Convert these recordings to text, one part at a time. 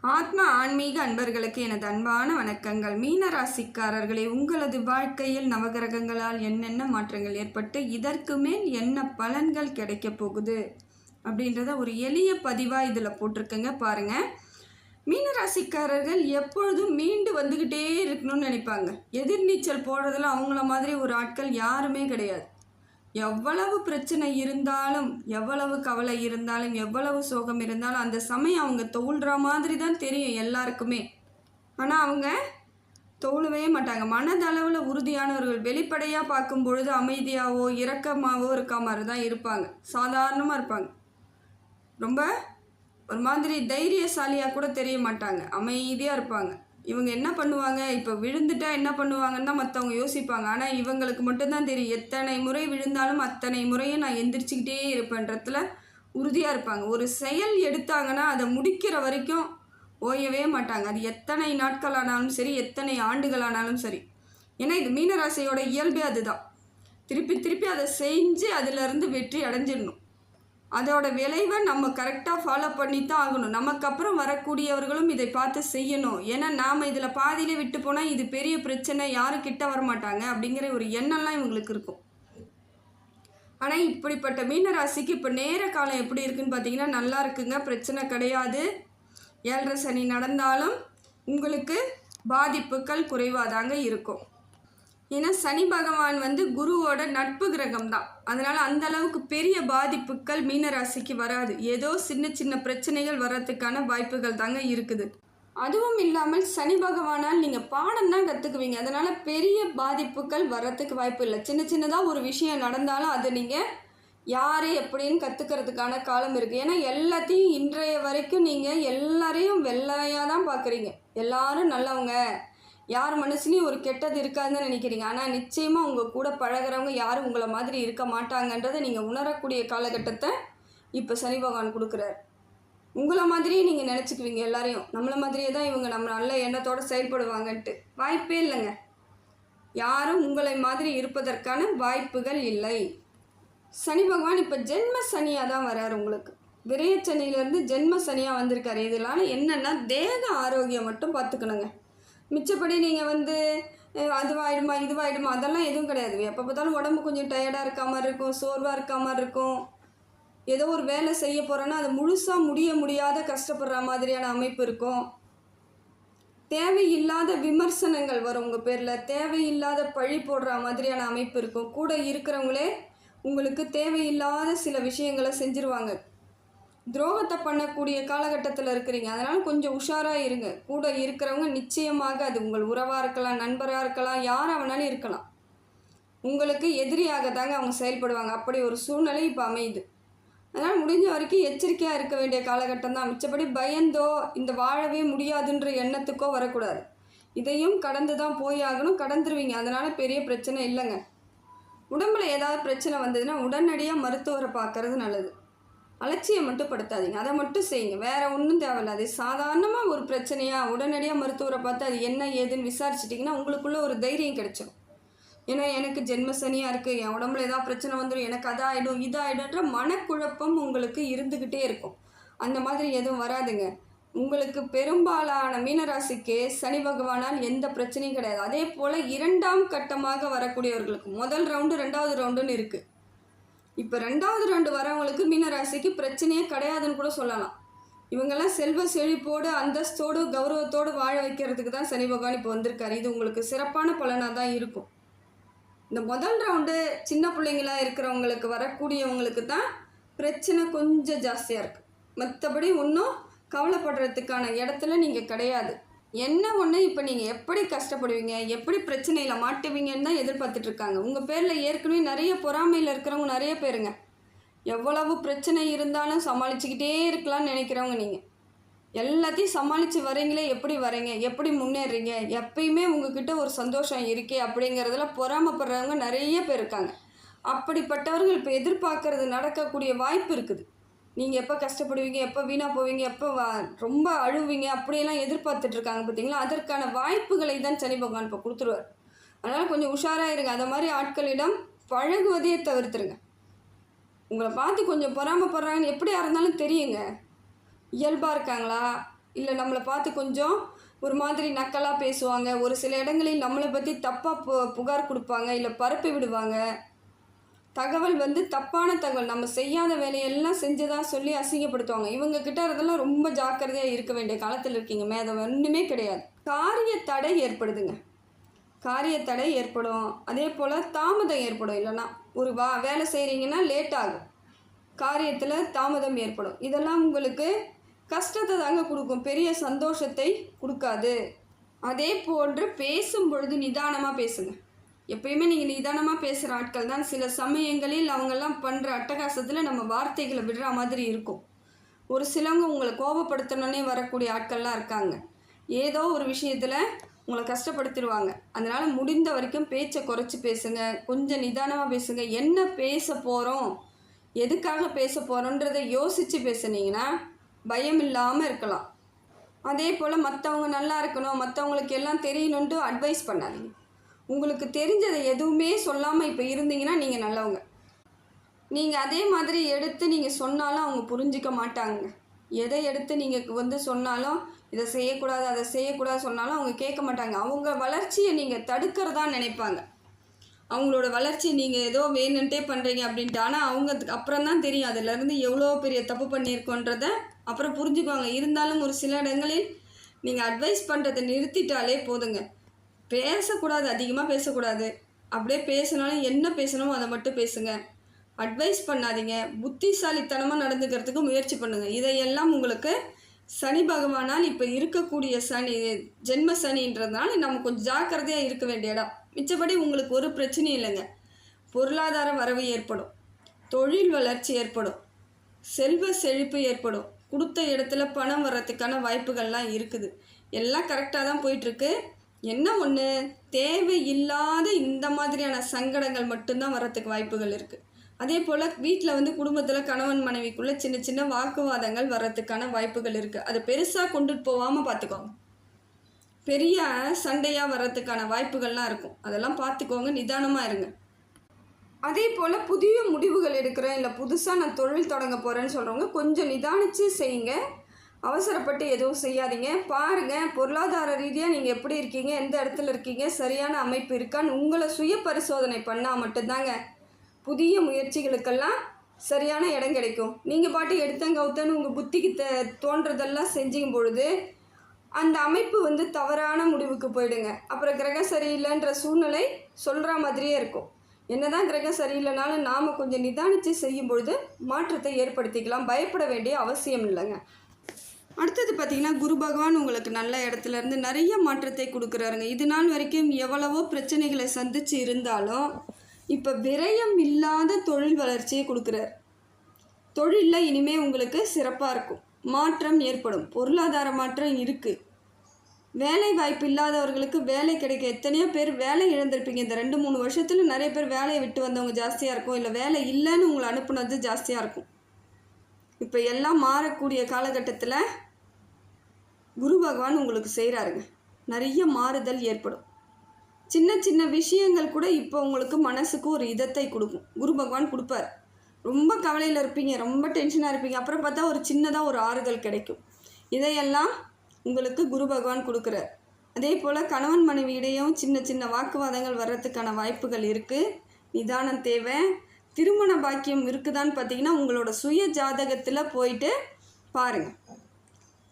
ஆத்ம ஆன்மீக அன்பர்களுக்கு எனது அன்பான வணக்கங்கள். மீனராசிக்காரர்களே உங்களது வாழ்க்கையில் நவகிரகங்களால் என்னென்ன மாற்றங்கள் ஏற்பட்டு இதற்கு மேல் என்ன பலன்கள் கிடைக்கப் போகுது அப்படின்றத ஒரு எளிய பதிவாக இதில் போட்டிருக்கேங்க பாருங்கள் மீனராசிக்காரர்கள் எப்பொழுதும் மீண்டு வந்துக்கிட்டே இருக்கணும்னு நினைப்பாங்க. எதிர்நீச்சல் போடுறதுல அவங்கள மாதிரி ஒரு ஆட்கள் யாருமே கிடையாது. எவ்வளவு பிரச்சனை இருந்தாலும் எவ்வளவு கவலை இருந்தாலும் எவ்வளவு சோகம் இருந்தாலும் அந்த சமயம் அவங்க தோல்ற மாதிரி தான் தெரியும் எல்லாருக்குமே. ஆனால் அவங்க தோழவே மாட்டாங்க. மனதளவில் உறுதியானவர்கள் வெளிப்படையாக பார்க்கும் பொழுது அமைதியாகவோ இரக்கமாகவோ இருக்க மாதிரி தான் இருப்பாங்க. சாதாரணமாக இருப்பாங்க. ரொம்ப ஒரு மாதிரி தைரியசாலியாக கூட தெரிய மாட்டாங்க. அமைதியாக இருப்பாங்க. இவங்க என்ன பண்ணுவாங்க? இப்போ விழுந்துட்டா என்ன பண்ணுவாங்கன்னு தான் மற்றவங்க யோசிப்பாங்க. ஆனால் இவங்களுக்கு மட்டும்தான் தெரியும். எத்தனை முறை விழுந்தாலும் அத்தனை முறையும் நான் எந்திரிச்சிக்கிட்டே இருப்பேன்றதுல உறுதியாக இருப்பாங்க. ஒரு செயல் எடுத்தாங்கன்னா அதை முடிக்கிற வரைக்கும் ஓயவே மாட்டாங்க. அது எத்தனை நாட்களானாலும் சரி எத்தனை ஆண்டுகள் ஆனாலும் சரி. ஏன்னா இது மீனராசியோட இயல்பே அதுதான். திருப்பி திருப்பி அதை செஞ்சு அதிலிருந்து வெற்றி அடைஞ்சிடணும். அதோட விளைவை நம்ம கரெக்டாக ஃபாலோ பண்ணி தான் ஆகணும். நமக்கு அப்புறம் வரக்கூடியவர்களும் இதை பார்த்து செய்யணும். ஏன்னா நாம் இதில் பாதியிலே விட்டு போனால் இது பெரிய பிரச்சனை யாரும் கிட்ட வர மாட்டாங்க அப்படிங்கிற ஒரு எண்ணம்லாம் இவங்களுக்கு இருக்கும். ஆனால் இப்படிப்பட்ட மீனராசிக்கு இப்போ நேர காலம் எப்படி இருக்குன்னு பார்த்தீங்கன்னா நல்லா இருக்குங்க. பிரச்சனை கிடையாது. ஏழரை சனி நடந்தாலும் உங்களுக்கு பாதிப்புகள் குறைவாக தாங்க இருக்கும். ஏன்னா சனி பகவான் வந்து குருவோட நட்பு கிரகம் தான் அதனால் அந்த அளவுக்கு பெரிய பாதிப்புகள் மீனராசிக்கு வராது. ஏதோ சின்ன சின்ன பிரச்சனைகள் வர்றதுக்கான வாய்ப்புகள் தாங்க இருக்குது. அதுவும் இல்லாமல் சனி பகவானால் நீங்கள் பாடம் தான் கற்றுக்குவீங்க அதனால் பெரிய பாதிப்புகள் வர்றதுக்கு வாய்ப்பு இல்லை. சின்ன சின்னதாக ஒரு விஷயம் நடந்தாலும் அதை நீங்கள் யார் எப்படின்னு கற்றுக்கிறதுக்கான காலம் இருக்குது ஏன்னா எல்லாத்தையும் இன்றைய வரைக்கும் நீங்கள் எல்லாரையும் வெள்ளையாக தான் பார்க்குறீங்க எல்லாரும் நல்லவங்க. யார் மனசுலையும் ஒரு கெட்டது இருக்காதுன்னு நினைக்கிறீங்க. ஆனால் நிச்சயமாக உங்கள் கூட பழகுறவங்க யாரும் உங்களை மாதிரி இருக்க மாட்டாங்கன்றதை நீங்கள் உணரக்கூடிய காலகட்டத்தை இப்போ சனி பகவான் கொடுக்குறாரு. உங்களை மாதிரியே நீங்கள் நினச்சிக்குவீங்க எல்லாரையும். நம்மளை மாதிரியே தான் இவங்க நம்ம நல்ல எண்ணத்தோடு செயல்படுவாங்கன்ட்டு. வாய்ப்பே இல்லைங்க. யாரும் உங்களை மாதிரி இருப்பதற்கான வாய்ப்புகள் இல்லை. சனி பகவான் இப்போ ஜென்ம சனியாக தான் வராரு உங்களுக்கு. விரயச்சனியிலேருந்து ஜென்ம சனியாக வந்திருக்காரு. இதெல்லாம் என்னென்னா தேக ஆரோக்கியம் மட்டும் பார்த்துக்கணுங்க. மிச்சப்படி நீங்கள் வந்து அதுவாயிடுமா இதுவாயிடுமா அதெல்லாம் எதுவும் கிடையாது. எப்போ பார்த்தாலும் உடம்பு கொஞ்சம் டயர்டாக இருக்க மாதிரி இருக்கும் சோர்வாக இருக்க மாதிரி இருக்கும். ஏதோ ஒரு வேலை செய்ய போகிறோன்னா அது முழுசாக முடிய முடியாத கஷ்டப்படுற மாதிரியான அமைப்பு இருக்கும். தேவையில்லாத விமர்சனங்கள் வரும் உங்கள் பேரில். தேவையில்லாத பழி போடுற மாதிரியான அமைப்பு இருக்கும். கூட இருக்கிறவங்களே உங்களுக்கு தேவையில்லாத சில விஷயங்களை செஞ்சுருவாங்க. துரோகத்தை பண்ணக்கூடிய காலகட்டத்தில் இருக்கிறீங்க. அதனால் கொஞ்சம் உஷாராக இருங்க. கூட இருக்கிறவங்க நிச்சயமாக அது உங்கள் உறவாக இருக்கலாம் நண்பராக இருக்கலாம் யாராக வேணாலும் இருக்கலாம். உங்களுக்கு எதிரியாக தாங்க அவங்க செயல்படுவாங்க. அப்படி ஒரு சூழ்நிலை இப்போ அமையுது. அதனால் முடிஞ்ச வரைக்கும் எச்சரிக்கையாக இருக்க வேண்டிய காலகட்டம் தான். மிச்சப்படி பயந்தோ இந்த வாழவே முடியாதுன்ற எண்ணத்துக்கோ வரக்கூடாது. இதையும் கடந்து தான் போய் ஆகணும் கடந்துருவீங்க. அதனால் பெரிய பிரச்சனை இல்லைங்க. உடம்புல ஏதாவது பிரச்சனை வந்ததுன்னா உடனடியாக மருத்துவரை பார்க்கறது நல்லது. அலட்சியம் மட்டும் படுத்தாதீங்க. அதை மட்டும் செய்யுங்க. வேறு ஒன்றும் தேவையில்ல. அது சாதாரணமாக ஒரு பிரச்சனையாக உடனடியாக மருத்துவரை பார்த்து அது என்ன ஏதுன்னு விசாரிச்சிட்டிங்கன்னா உங்களுக்குள்ளே ஒரு தைரியம் கிடைச்சிடும் ஏன்னா எனக்கு ஜென்ம சனியாக இருக்குது என் உடம்புல ஏதாவது பிரச்சனை வந்துடும் எனக்கு அதாகிடும் இதாகிடும்ன்ற மனக்குழப்பம் உங்களுக்கு இருந்துக்கிட்டே இருக்கும். அந்த மாதிரி எதுவும் வராதுங்க. உங்களுக்கு பெரும்பாலான மீனராசிக்கு சனி பகவானால் எந்த பிரச்சனையும் கிடையாது. அதே போல் இரண்டாம் கட்டமாக வரக்கூடியவர்களுக்கு முதல் ரவுண்டு ரெண்டாவது ரவுண்டுன்னு இருக்குது இப்போ ரெண்டாவது ரவுண்டு வரவங்களுக்கு மீனராசிக்கு பிரச்சனையே கிடையாதுன்னு கூட சொல்லலாம். இவங்கெல்லாம் செல்வ செழிப்போடு அந்தஸ்தோடு கௌரவத்தோடு வாழ வைக்கிறதுக்கு தான் சனி பகவான் இப்போ வந்திருக்காரு. இது உங்களுக்கு சிறப்பான பலனாக தான் இருக்கும். இந்த முதல் ரவுண்டு சின்ன பிள்ளைங்களா இருக்கிறவங்களுக்கு வரக்கூடியவங்களுக்கு தான் பிரச்சனை கொஞ்சம் ஜாஸ்தியாக இருக்குது மற்றபடி ஒன்றும் கவலைப்படுறதுக்கான இடத்துல நீங்கள் கிடையாது. என்ன ஒன்று இப்போ நீங்கள் எப்படி கஷ்டப்படுவீங்க? எப்படி பிரச்சனையில் மாட்டுவீங்கன்னு தான் எதிர்பார்த்துட்டு இருக்காங்க. உங்கள் பேரில் ஏற்கனவே நிறைய பொறாமையில் இருக்கிறவங்க நிறைய பேருங்க. எவ்வளவு பிரச்சனை இருந்தாலும் சமாளிச்சுக்கிட்டே இருக்கலாம்னு நினைக்கிறவங்க நீங்கள் எல்லாத்தையும் சமாளித்து வரீங்களே எப்படி வரீங்க எப்படி முன்னேறீங்க? எப்பயுமே உங்ககிட்ட ஒரு சந்தோஷம் இருக்கே அப்படிங்கிறதுல பொறாமப்படுறவங்க நிறைய பேர் இருக்காங்க. அப்படிப்பட்டவர்கள் இப்போ எதிர்பார்க்கறது நடக்கக்கூடிய வாய்ப்பு இருக்குது. நீங்கள் எப்போ கஷ்டப்படுவீங்க எப்போ வீணாக போவீங்க எப்போ ரொம்ப அழுவீங்க அப்படியெல்லாம் எதிர்பார்த்துட்டு இருக்காங்க பார்த்தீங்களா அதற்கான வாய்ப்புகளை தான் சனி பகவான் இப்போ கொடுத்துருவார். அதனால் கொஞ்சம் உஷாராக இருங்க. அந்த மாதிரி ஆட்களிடம் பழகுவதையே தவிர்த்துருங்க. உங்களை பார்த்து கொஞ்சம் பொறாமப்படுறாங்கன்னு எப்படியா இருந்தாலும் தெரியுங்க. இயல்பாக இருக்காங்களா? இல்லை நம்மளை பார்த்து கொஞ்சம் ஒரு மாதிரி நக்கலாக பேசுவாங்க. ஒரு சில இடங்களில் நம்மளை பற்றி தப்பாக பு புகார் கொடுப்பாங்க இல்லை பரப்பி விடுவாங்க. தகவல் வந்து தப்பான தகவல். நம்ம செய்யாத வேலையெல்லாம் செஞ்சதாக சொல்லி அசிங்கப்படுத்துவாங்க. இவங்க கிட்ட இருந்தெல்லாம் ரொம்ப ஜாக்கிரதையாக இருக்க வேண்டிய காலத்தில் இருக்கீங்க. மேதம் ஒன்றுமே கிடையாது. காரிய தடை ஏற்படுதுங்க. காரிய தடை ஏற்படும். அதே போல் தாமதம் ஏற்படும். இல்லைன்னா ஒரு வா வேலை செய்கிறீங்கன்னா லேட் ஆகும். காரியத்தில் தாமதம் ஏற்படும். இதெல்லாம் உங்களுக்கு கஷ்டத்தை தாங்க கொடுக்கும். பெரிய சந்தோஷத்தை கொடுக்காது. அதே போன்று பேசும் பொழுது நிதானமாக பேசுங்கள் எப்பயுமே நீங்கள் நிதானமாக பேசுகிற ஆட்கள் தான். சில சமயங்களில் அவங்கெல்லாம் பண்ணுற அட்டகாசத்தில் நம்ம வார்த்தைகளை விடுற மாதிரி இருக்கும். ஒரு சிலவங்க உங்களை கோபப்படுத்தணுன்னே வரக்கூடிய ஆட்கள்லாம் இருக்காங்க. ஏதோ ஒரு விஷயத்தில் உங்களை கஷ்டப்படுத்திடுவாங்க. அதனால் முடிந்த வரைக்கும் பேச்சை குறைச்சி பேசுங்க. கொஞ்சம் நிதானமாக பேசுங்க. என்ன பேச போகிறோம் எதுக்காக பேச போகிறோன்றதை யோசித்து பேசுனீங்கன்னா பயம் இல்லாமல் இருக்கலாம். அதே போல் மற்றவங்க நல்லா இருக்கணும். மற்றவங்களுக்கு எல்லாம் தெரியணுன்ட்டு அட்வைஸ் பண்ணாதீங்க. உங்களுக்கு தெரிஞ்சதை எதுவுமே சொல்லாமல் இப்போ இருந்தீங்கன்னா நீங்கள் நல்லவங்க. நீங்கள் அதே மாதிரி எடுத்து நீங்கள் சொன்னாலும் அவங்க புரிஞ்சிக்க மாட்டாங்க. எதை எடுத்து நீங்கள் வந்து சொன்னாலும் இதை செய்யக்கூடாது அதை செய்யக்கூடாது சொன்னாலும் அவங்க கேட்க மாட்டாங்க. அவங்க வளர்ச்சியை நீங்கள் தடுக்கிறதா நினைப்பாங்க. அவங்களோட வளர்ச்சி நீங்கள் ஏதோ வேணுன்ட்டே பண்ணுறீங்க அப்படின்ட்டு. ஆனால் அவங்க அப்புறம் தான் தெரியும் அதுலேருந்து எவ்வளோ பெரிய தப்பு பண்ணியிருக்கோன்றத. அப்புறம் புரிஞ்சுக்குவாங்க. இருந்தாலும் ஒரு சில இடங்களில் நீங்கள் அட்வைஸ் பண்ணுறதை நிறுத்திட்டாலே போதுங்க. பேசக்கூடாது அதிகமாக பேசக்கூடாது. அப்படியே பேசினாலும் என்ன பேசணுமோ அதை மட்டும் பேசுங்க. அட்வைஸ் பண்ணாதீங்க. புத்திசாலித்தனமாக நடந்துக்கிறதுக்கு முயற்சி பண்ணுங்கள் இதையெல்லாம் உங்களுக்கு சனி பகவானால் இப்போ இருக்கக்கூடிய சனி ஜென்ம சனின்றதுனால நம்ம கொஞ்சம் ஜாக்கிரதையாக இருக்க வேண்டிய இடம். மிச்சப்படி உங்களுக்கு ஒரு பிரச்சனையும் இல்லைங்க. பொருளாதார வரவு ஏற்படும். தொழில் வளர்ச்சி ஏற்படும். செல்வ செழிப்பு ஏற்படும். கொடுத்த இடத்துல பணம் வர்றதுக்கான வாய்ப்புகள்லாம் இருக்குது. எல்லாம் கரெக்டாக தான் போயிட்டுருக்கு. என்ன ஒன்று தேவையில்லாத இந்த மாதிரியான சங்கடங்கள் மட்டும்தான் வர்றதுக்கு வாய்ப்புகள் இருக்குது அதே போல் வீட்டில் வந்து குடும்பத்தில் கணவன் மனைவிக்குள்ளே சின்ன சின்ன வாக்குவாதங்கள் வர்றதுக்கான வாய்ப்புகள் இருக்குது அதை பெருசாக கொண்டுட்டு போகாமல் பார்த்துக்கோங்க பெரிய சண்டையாக வர்றதுக்கான வாய்ப்புகள்லாம் இருக்கும். அதெல்லாம் பார்த்துக்கோங்க நிதானமாக இருங்க. அதே போல் புதிய முடிவுகள் எடுக்கிறேன் இல்லை புதுசாக நான் தொழில் தொடங்க போகிறேன்னு சொல்கிறவங்க கொஞ்சம் நிதானித்து செய்யுங்க. அவசரப்பட்டு எதுவும் செய்யாதீங்க. பாருங்கள் பொருளாதார ரீதியாக நீங்கள் எப்படி இருக்கீங்க எந்த இடத்துல இருக்கீங்க சரியான அமைப்பு இருக்கான்னு உங்களை சுய பரிசோதனை பண்ணால் மட்டும்தாங்க. புதிய முயற்சிகளுக்கெல்லாம் சரியான இடம் கிடைக்கும். நீங்கள் பாட்டு எடுத்தங்கவுத்தன்னு உங்கள் புத்திக்கு த தோன்றதெல்லாம் செஞ்சுக்கும் பொழுது அந்த அமைப்பு வந்து தவறான முடிவுக்கு போயிடுங்க. அப்புறம் கிரகம் சரியில்லைன்ற சூழ்நிலை சொல்கிற மாதிரியே இருக்கும். என்னதான் கிரகம் சரியில்லைனாலும் நாம் கொஞ்சம் நிதானித்து செய்யும் பொழுது மாற்றத்தை ஏற்படுத்திக்கலாம். பயப்பட வேண்டிய அவசியம் இல்லைங்க. அடுத்தது பார்த்தீங்கன்னா குரு பகவான் உங்களுக்கு நல்ல இடத்துல இருந்து நிறைய மாற்றத்தை கொடுக்குறாருங்க. இது நாள் வரைக்கும் எவ்வளவோ பிரச்சனைகளை சந்தித்து இருந்தாலும் இப்போ விரயம் இல்லாத தொழில் வளர்ச்சியை கொடுக்குறாரு. தொழிலில் இனிமேல் உங்களுக்கு சிறப்பாக இருக்கும். மாற்றம் ஏற்படும். பொருளாதார மாற்றம் இருக்குது வேலை வாய்ப்பு இல்லாதவர்களுக்கு வேலை கிடைக்க எத்தனையோ பேர் வேலை இழந்திருப்பீங்க. இந்த ரெண்டு மூணு வருஷத்தில் நிறைய பேர் வேலையை விட்டு வந்தவங்க ஜாஸ்தியாக இருக்கும். இல்லை வேலை இல்லைன்னு உங்களை அனுப்புனது ஜாஸ்தியாக இருக்கும். இப்போ எல்லாம் மாறக்கூடிய காலகட்டத்தில் குரு பகவான் உங்களுக்கு செய்கிறாருங்க நிறைய மாறுதல் ஏற்படும். சின்ன சின்ன விஷயங்கள் கூட இப்போ உங்களுக்கு மனசுக்கு ஒரு இதத்தை கொடுக்கும். குரு பகவான் கொடுப்பார். ரொம்ப கவலையில் இருப்பீங்க ரொம்ப டென்ஷனாக இருப்பீங்க. அப்புறம் பார்த்தா ஒரு சின்னதாக ஒரு ஆறுதல் கிடைக்கும். இதையெல்லாம் உங்களுக்கு குரு பகவான் கொடுக்குறார். அதே போல் கணவன் மனைவி இடையும் சின்ன சின்ன வாக்குவாதங்கள் வர்றதுக்கான வாய்ப்புகள் இருக்குது நிதானம் தேவை. திருமண பாக்கியம் இருக்குதான்னு பார்த்தீங்கன்னா உங்களோட சுய ஜாதகத்தில் போயிட்டு பாருங்கள்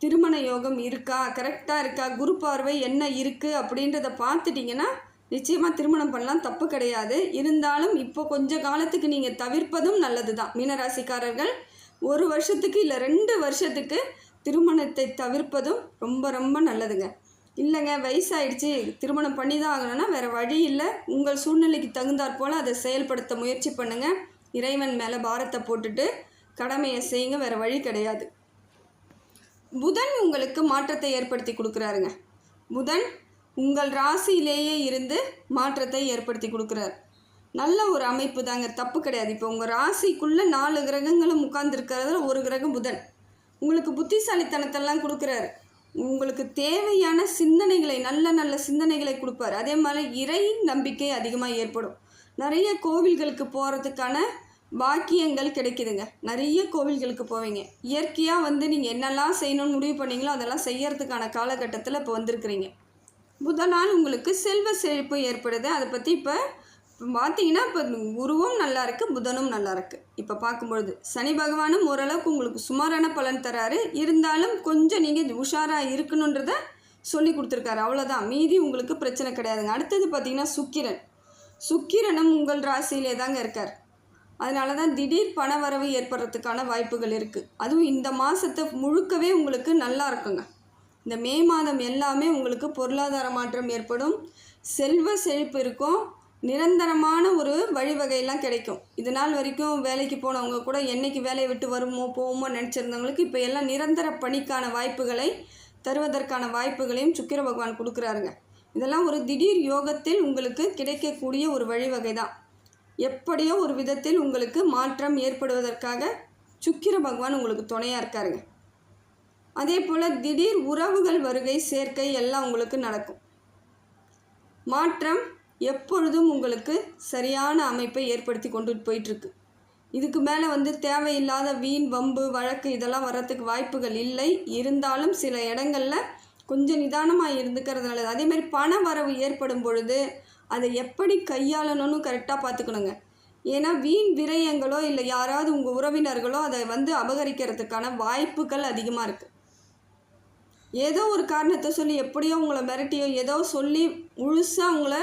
திருமண யோகம் இருக்கா? கரெக்டாக இருக்கா? குரு பார்வை என்ன இருக்குது அப்படின்றத பார்த்துட்டிங்கன்னா நிச்சயமாக திருமணம் பண்ணலாம். தப்பு கிடையாது. இருந்தாலும் இப்போ கொஞ்ச காலத்துக்கு நீங்கள் தவிர்ப்பதும் நல்லது தான் மீனராசிக்காரர்கள் ஒரு வருஷத்துக்கு இல்லை ரெண்டு வருஷத்துக்கு திருமணத்தை தவிர்ப்பதும் ரொம்ப ரொம்ப நல்லதுங்க. இல்லைங்க வயசாயிடுச்சு. திருமணம் பண்ணி தான் ஆகணும்னா வேறு வழி இல்லை. உங்கள் சூழ்நிலைக்கு தகுந்தாற் போல் அதை செயல்படுத்த முயற்சி பண்ணுங்கள் இறைவன் மேலே பாரத்தை போட்டுட்டு கடமையை செய்யுங்க. வேறு வழி கிடையாது. புதன் உங்களுக்கு மாற்றத்தை ஏற்படுத்தி கொடுக்குறாருங்க. புதன் உங்கள் ராசியிலேயே இருந்து மாற்றத்தை ஏற்படுத்தி கொடுக்குறாரு. நல்ல ஒரு அமைப்பு தாங்க தப்பு கிடையாது. இப்போ உங்கள் ராசிக்குள்ளே நாலு கிரகங்களும் உட்கார்ந்துருக்கிறதுல ஒரு கிரகம் புதன். உங்களுக்கு புத்திசாலித்தனத்தெல்லாம் கொடுக்குறாரு. உங்களுக்கு தேவையான சிந்தனைகளை நல்ல நல்ல சிந்தனைகளை கொடுப்பாரு. அதே மாதிரி இறை நம்பிக்கை அதிகமாக ஏற்படும். நிறைய கோவில்களுக்கு போகிறதுக்கான பாக்கியங்கள் கிடைக்குதுங்க. நிறைய கோவில்களுக்கு போவீங்க. இயற்கையாக வந்து நீங்கள் என்னெல்லாம் செய்யணும்னு முடிவு பண்ணீங்களோ அதெல்லாம் செய்யறதுக்கான காலகட்டத்தில் இப்போ வந்திருக்கிறீங்க. புதனால் உங்களுக்கு செல்வ செழிப்பு ஏற்படுது. அதை பற்றி இப்போ பார்த்தீங்கன்னா இப்போ குருவும் நல்லா இருக்குது புதனும் நல்லா இருக்குது இப்போ பார்க்கும்பொழுது சனி பகவானும் ஓரளவுக்கு உங்களுக்கு சுமாரான பலன் தராரு. இருந்தாலும் கொஞ்சம் நீங்கள் உஷாராக இருக்கணுன்றத சொல்லி கொடுத்துருக்காரு. அவ்வளோதான் மீதி உங்களுக்கு பிரச்சனை கிடையாதுங்க. அடுத்தது பார்த்தீங்கன்னா சுக்கிரன். சுக்கிரனும் உங்கள் ராசியிலே தாங்க இருக்கார். அதனால தான் திடீர் பணவரவு ஏற்படுறதுக்கான வாய்ப்புகள் இருக்குது அதுவும் இந்த மாதத்தை முழுக்கவே உங்களுக்கு நல்லா இருக்குங்க. இந்த மே மாதம் எல்லாமே உங்களுக்கு பொருளாதார மாற்றம் ஏற்படும். செல்வ செழிப்பு இருக்கும். நிரந்தரமான ஒரு வழிவகையெல்லாம் கிடைக்கும். இது நாள் வரைக்கும் வேலைக்கு போனவங்க கூட என்றைக்கு வேலையை விட்டு வருமோ போவோமோ நினச்சிருந்தவங்களுக்கு இப்போ எல்லாம் நிரந்தர பணிக்கான வாய்ப்புகளை தருவதற்கான வாய்ப்புகளையும் சுக்கிர பகவான் கொடுக்குறாருங்க. இதெல்லாம் ஒரு திடீர் யோகத்தில் உங்களுக்கு கிடைக்கக்கூடிய ஒரு வழிவகை தான் எப்படியோ ஒரு விதத்தில் உங்களுக்கு மாற்றம் ஏற்படுவதற்காக சுக்கிர பகவான் உங்களுக்கு துணையாக இருக்காருங்க. அதே போல் திடீர் உறவுகள் வருகை சேர்க்கை எல்லாம் உங்களுக்கு நடக்கும். மாற்றம் எப்பொழுதும் உங்களுக்கு சரியான அமைப்பை ஏற்படுத்தி கொண்டு போயிட்டுருக்கு. இதுக்கு மேலே வந்து தேவையில்லாத வீண் வம்பு வழக்கு இதெல்லாம் வர்றதுக்கு வாய்ப்புகள் இல்லை. இருந்தாலும் சில இடங்களில் கொஞ்சம் நிதானமாக இருந்துக்கிறதுனால அதேமாதிரி பண வரவு ஏற்படும் பொழுது அதை எப்படி கையாளணும்னு கரெக்டாக பார்த்துக்கணுங்க. ஏன்னா வீண் விரயங்களோ இல்லை யாராவது உங்கள் உறவினர்களோ அதை வந்து அபகரிக்கிறதுக்கான வாய்ப்புகள் அதிகமாக இருக்குது ஏதோ ஒரு காரணத்தை சொல்லி எப்படியோ உங்களை மிரட்டியோ ஏதோ சொல்லி முழுசாக உங்களை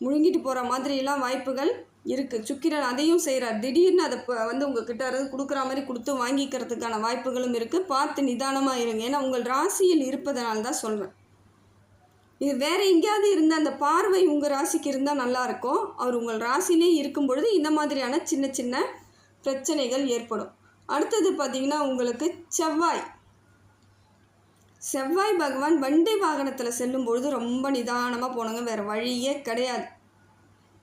முழுங்கிட்டு போகிற மாதிரிலாம் வாய்ப்புகள் இருக்குது சுக்கிரன் அதையும் செய்கிறார் திடீர்னு அதை இப்போ வந்து உங்கள் கிட்ட கொடுக்குற மாதிரி கொடுத்து வாங்கிக்கிறதுக்கான வாய்ப்புகளும் இருக்குது பார்த்து நிதானமாக இருங்க. ஏன்னா உங்கள் ராசியில் இருப்பதனால தான் சொல்கிறேன் இது வேற எங்கேயாவது இருந்த அந்த பார்வை உங்கள் ராசிக்கு இருந்தால் நல்லாயிருக்கும் அவர் உங்கள் ராசியிலே இருக்கும் பொழுது இந்த மாதிரியான சின்ன சின்ன பிரச்சனைகள் ஏற்படும். அடுத்தது பார்த்திங்கன்னா உங்களுக்கு செவ்வாய். செவ்வாய் பகவான் வண்டி வாகனத்தில் செல்லும் பொழுது ரொம்ப நிதானமாக போனங்க வேறு வழியே கிடையாது.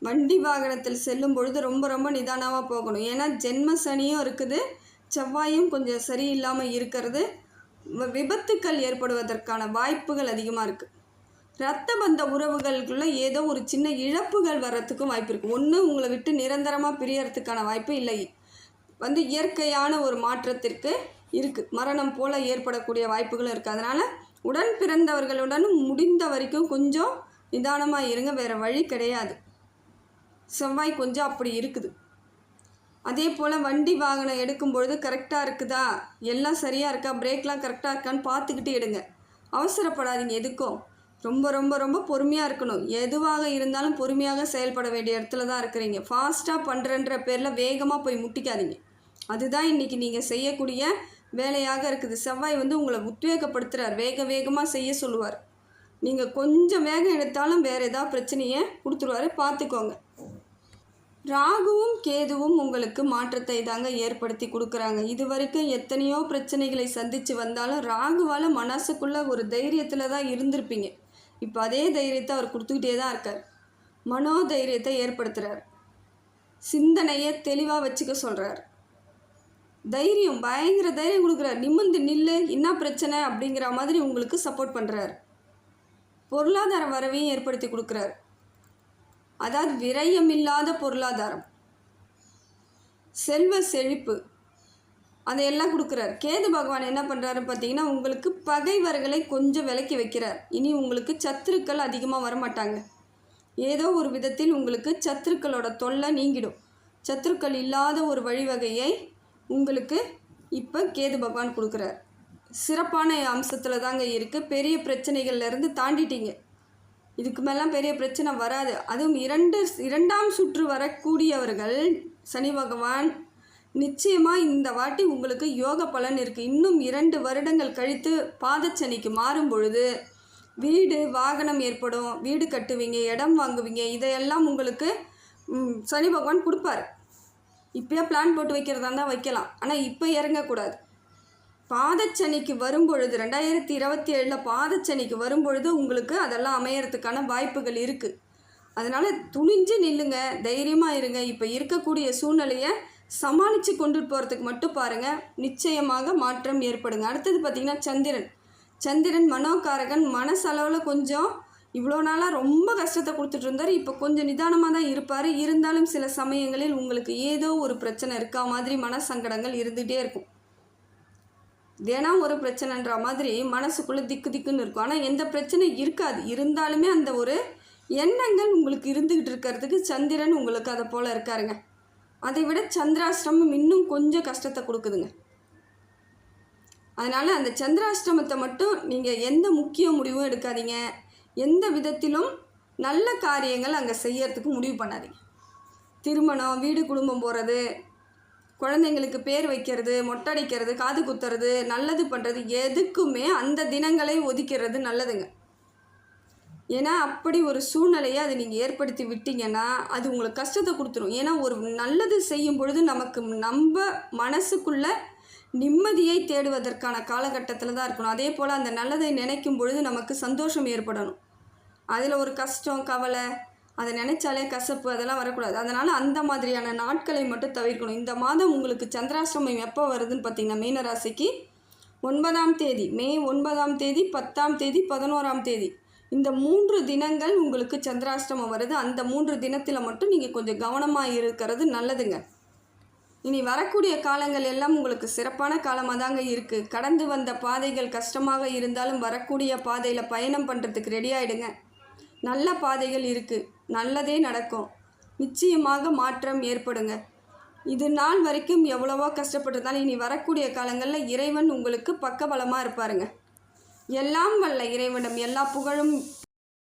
வண்டி வாகனத்தில் செல்லும் பொழுது ரொம்ப ரொம்ப நிதானமாக போகணும். ஏன்னா ஜென்ம சனியும் இருக்குது. செவ்வாயும் கொஞ்சம் சரியில்லாமல் இருக்கிறது. விபத்துக்கள் ஏற்படுவதற்கான வாய்ப்புகள் அதிகமாக இருக்குது ரத்த பந்த உறவுகளுக்குள்ள ஏதோ ஒரு சின்ன இழப்புகள் வர்றதுக்கும் வாய்ப்பு இருக்குது ஒன்று உங்களை விட்டு நிரந்தரமாக பிரியறதுக்கான வாய்ப்பு இல்லை. வந்து இயற்கையான ஒரு மாற்றத்திற்கு இருக்குது மரணம் போல் ஏற்படக்கூடிய வாய்ப்புகளும் இருக்குது அதனால் உடன் பிறந்தவர்களுடன் முடிந்த வரைக்கும் கொஞ்சம் நிதானமாக இருங்க. வேறு வழி கிடையாது. செவ்வாய் கொஞ்சம் அப்படி இருக்குது. அதே போல் வண்டி வாகனம் எடுக்கும் பொழுது கரெக்டாக இருக்குதா? எல்லாம் சரியாக இருக்கா? பிரேக்லாம் கரெக்டாக இருக்கான்னு பார்த்துக்கிட்டு எடுங்க. அவசரப்படாதீங்க. எதுக்கும்? ரொம்ப ரொம்ப ரொம்ப பொறுமையாக இருக்கணும். எதுவாக இருந்தாலும் பொறுமையாக செயல்பட வேண்டிய இடத்துல தான் இருக்கிறீங்க. ஃபாஸ்ட்டாக பண்ணுறன்ற பேரில் வேகமாக போய் முட்டிக்காதீங்க. அதுதான் இன்றைக்கி நீங்கள் செய்யக்கூடிய வேலையாக இருக்குது. செவ்வாய் வந்து உங்களை உத்வேகப்படுத்துகிறார் வேக வேகமாக செய்ய சொல்லுவார். நீங்கள் கொஞ்சம் வேகம் எடுத்தாலும் வேறு ஏதாவது பிரச்சனையை கொடுத்துருவாரு. பார்த்துக்கோங்க ராகுவும் கேதுவும் உங்களுக்கு மாற்றத்தை தாங்க ஏற்படுத்தி கொடுக்குறாங்க. இது வரைக்கும் எத்தனையோ பிரச்சனைகளை சந்தித்து வந்தாலும் ராகுவால் மனசுக்குள்ளே ஒரு தைரியத்தில் தான் இருந்திருப்பீங்க. இப்போ அதே தைரியத்தை அவர் கொடுத்துக்கிட்டே தான் இருக்கார். மனோதைரியத்தை ஏற்படுத்துகிறார் சிந்தனையை தெளிவாக வச்சுக்க சொல்கிறார் தைரியம் பயங்கர தைரியம் கொடுக்குறார். நிமிர்ந்து நில்லு என்ன பிரச்சனை அப்படிங்கிற மாதிரி உங்களுக்கு சப்போர்ட் பண்ணுறார் பொருளாதார வரவையும் ஏற்படுத்தி கொடுக்குறார். அதாவது விரயமில்லாத பொருளாதாரம். செல்வ செழிப்பு அதையெல்லாம் கொடுக்குறார். கேது பகவான் என்ன பண்ணுறாரு பார்த்தீங்கன்னா உங்களுக்கு பகைவர்களை கொஞ்சம் விலக்கி வைக்கிறார். இனி உங்களுக்கு சத்துருக்கள் அதிகமாக வரமாட்டாங்க. ஏதோ ஒரு விதத்தில் உங்களுக்கு சத்துருக்களோட தொல்லை நீங்கிடும். சத்துருக்கள் இல்லாத ஒரு வழிவகையை உங்களுக்கு இப்போ கேது பகவான் கொடுக்குறார். சிறப்பான அம்சத்தில் தாங்க இருக்குது பெரிய பிரச்சனைகள்லேருந்து தாண்டிட்டீங்க. இதுக்கு மேலாம் பெரிய பிரச்சனை வராது. அதுவும் இரண்டு இரண்டாம் சுற்று வரக்கூடியவர்கள் சனி பகவான் நிச்சயமாக இந்த வாட்டி உங்களுக்கு யோக பலன் இருக்குது இன்னும் இரண்டு வருடங்கள் கழித்து பாதச்சனிக்கு மாறும் பொழுது வீடு வாகனம் ஏற்படும். வீடு கட்டுவீங்க இடம் வாங்குவீங்க. இதையெல்லாம் உங்களுக்கு சனி பகவான் கொடுப்பாரு. இப்போயே பிளான் போட்டு வைக்கிறதா இருந்தால் வைக்கலாம். ஆனால் இப்போ இறங்கக்கூடாது. பாதச்சனிக்கு வரும்பொழுது ரெண்டாயிரத்தி இருபத்தி ஏழில் பாதச்சனிக்கு வரும்பொழுது உங்களுக்கு அதெல்லாம் அமையறதுக்கான வாய்ப்புகள் இருக்குது அதனால் துணிஞ்சு நில்லுங்க. தைரியமாக இருங்க. இப்போ இருக்கக்கூடிய சூழ்நிலையை சமாளித்து கொண்டுட்டு போகிறதுக்கு மட்டும் பாருங்கள் நிச்சயமாக மாற்றம் ஏற்படுங்க. அடுத்தது பார்த்திங்கன்னா சந்திரன். சந்திரன் மனோகாரகன் மனசளவில் கொஞ்சம் இவ்வளோ நாளாக ரொம்ப கஷ்டத்தை கொடுத்துட்டு இருந்தார். இப்போ கொஞ்சம் நிதானமாக தான் இருப்பார். இருந்தாலும் சில சமயங்களில் உங்களுக்கு ஏதோ ஒரு பிரச்சனை இருக்கா. மாதிரி மனசங்கடங்கள் இருந்துகிட்டே இருக்கும். தினம் ஒரு பிரச்சனைன்ற மாதிரி மனசுக்குள்ளே திக்கு திக்குன்னு இருக்கும். ஆனால் எந்த பிரச்சனை இருக்காது. இருந்தாலுமே அந்த ஒரு எண்ணங்கள் உங்களுக்கு இருந்துக்கிட்டு இருக்கிறதுக்கு சந்திரன் உங்களுக்கு அதை போல் இருக்காருங்க. அதை விட சந்திராஷ்டிரமம் இன்னும் கொஞ்சம் கஷ்டத்தை கொடுக்குதுங்க. அதனால் அந்த சந்திராஷ்டிரமத்தை மட்டும் நீங்கள் எந்த முக்கிய முடிவும் எடுக்காதீங்க. எந்த விதத்திலும் நல்ல காரியங்கள் அங்கே செய்யறதுக்கு முடிவு பண்ணாதீங்க. திருமணம் வீடு குடும்பம் போகிறது குழந்தைங்களுக்கு பேர் வைக்கிறது மொட்டடிக்கிறது காது குத்துறது நல்லது பண்ணுறது எதுக்குமே அந்த தினங்களை ஒதுக்கிறது நல்லதுங்க. ஏன்னா அப்படி ஒரு சூழ்நிலையை அதை நீங்கள் ஏற்படுத்தி விட்டீங்கன்னா அது உங்களுக்கு கஷ்டத்தை கொடுத்துரும். ஏன்னா ஒரு நல்லது செய்யும் பொழுது நமக்கு நம்ம மனசுக்குள்ள நிம்மதியை தேடுவதற்கான காலகட்டத்தில் தான் இருக்கணும். அதே போல் அந்த நல்லதை நினைக்கும் பொழுது நமக்கு சந்தோஷம் ஏற்படணும். அதில் ஒரு கஷ்டம் கவலை அதை நினைச்சாலே கசப்பு அதெல்லாம் வரக்கூடாது. அதனால் அந்த மாதிரியான நாட்களை மட்டும் தவிர்க்கணும். இந்த மாதம் உங்களுக்கு சந்திராசிரமம் எப்போ வருதுன்னு பார்த்தீங்கன்னா மீனராசிக்கு ஒன்பதாம் தேதி. மே ஒன்பதாம் தேதி பத்தாம் தேதி பதினோராம் தேதி. இந்த மூன்று தினங்கள் உங்களுக்கு சந்திராஷ்டமம் வருது. அந்த மூன்று தினத்தில் மட்டும் நீங்கள் கொஞ்சம் கவனமாக இருக்கிறது நல்லதுங்க. இனி வரக்கூடிய காலங்கள் எல்லாம் உங்களுக்கு சிறப்பான காலமாக தாங்க இருக்குது கடந்து வந்த பாதைகள் கஷ்டமாக இருந்தாலும் வரக்கூடிய பாதையில் பயணம் பண்ணுறதுக்கு ரெடி ஆகிடுங்க நல்ல பாதைகள் இருக்குது நல்லதே நடக்கும். நிச்சயமாக மாற்றம் ஏற்படுங்க. இது நாள் வரைக்கும் எவ்வளவோ கஷ்டப்பட்டிருந்தாலும் இனி வரக்கூடிய காலங்களில் இறைவன் உங்களுக்கு பக்கபலமாக இருப்பாருங்க. எல்லாம் வல்ல இறைவனிடம் எல்லா புகழும்